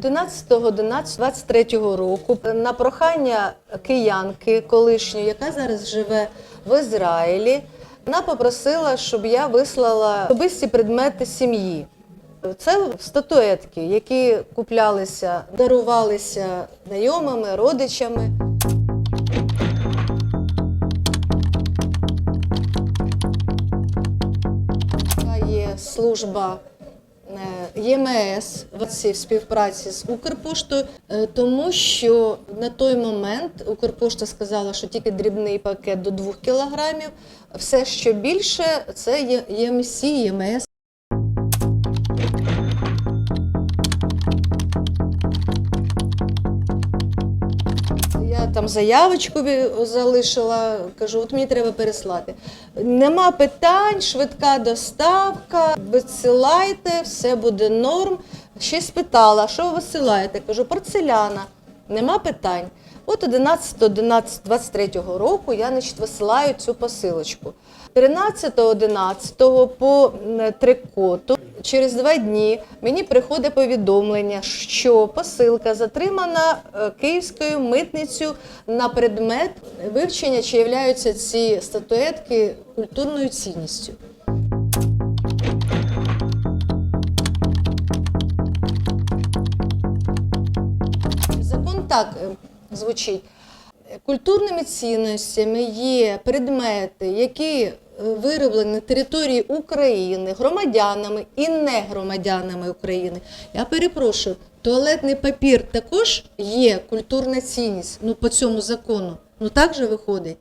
11.11.23 року на прохання киянки колишньої, яка зараз живе в Ізраїлі, вона попросила, щоб я вислала особисті предмети сім'ї. Це статуетки, які куплялися, дарувалися знайомими, родичами. Є служба ЄМС в цій співпраці з Укрпоштою, е, тому що на той момент Укрпошта сказала, що тільки дрібний пакет до 2 кілограмів. Все, що більше, це є ЄМС, ЄМС. Там заявочку залишила, кажу, от мені треба переслати. Нема питань, швидка доставка, висилайте, все буде норм. Ще спитала, що ви висилаєте? Кажу, порцеляна, нема питань. От 11.11.23 року я значить, висилаю цю посилочку. 13.11 по трикоту через два дні мені приходить повідомлення, що посилка затримана е, київською митницею на предмет вивчення, чи являються ці статуетки культурною цінністю. Закон так е, звучить. Культурними цінностями є предмети, які вироблені на території України громадянами і не громадянами України. Я перепрошую, туалетний папір також є культурна цінність ну, по цьому закону. Ну так же виходить.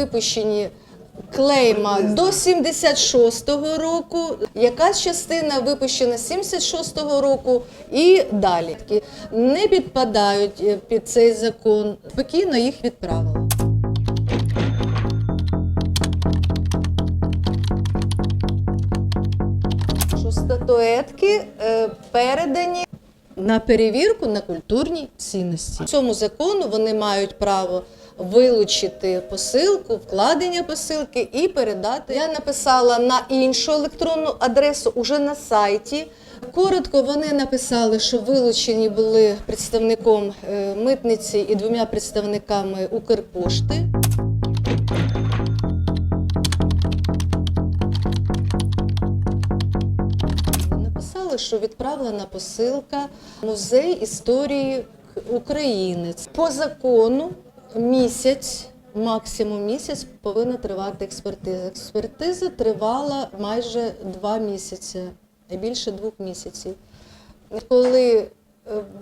випущені клейма до 76-го року, якась частина випущена з 76-го року і далі. Не підпадають е, під цей закон, спокійно їх відправили. Що статуетки е, передані на перевірку на культурні цінності. Цьому закону вони мають право вилучити посилку, вкладення посилки і передати. Я написала на іншу електронну адресу уже на сайті. Коротко вони написали, що вилучені були представником е, митниці і двома представниками Укрпошти. Написали, що відправлена посилка музей історії України. По закону місяць, максимум місяць, повинна тривати експертиза. Експертиза тривала майже два місяці, більше двох місяців. Коли е,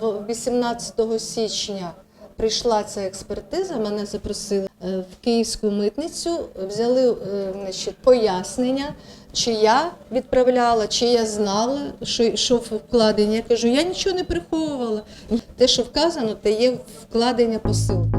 в- 18 січня прийшла ця експертиза, мене запросили е, в київську митницю, взяли е, значить, пояснення, чи я відправляла, чи я знала, що, що вкладення. Я кажу, я нічого не приховувала. Те, що вказано, те є вкладення посилки.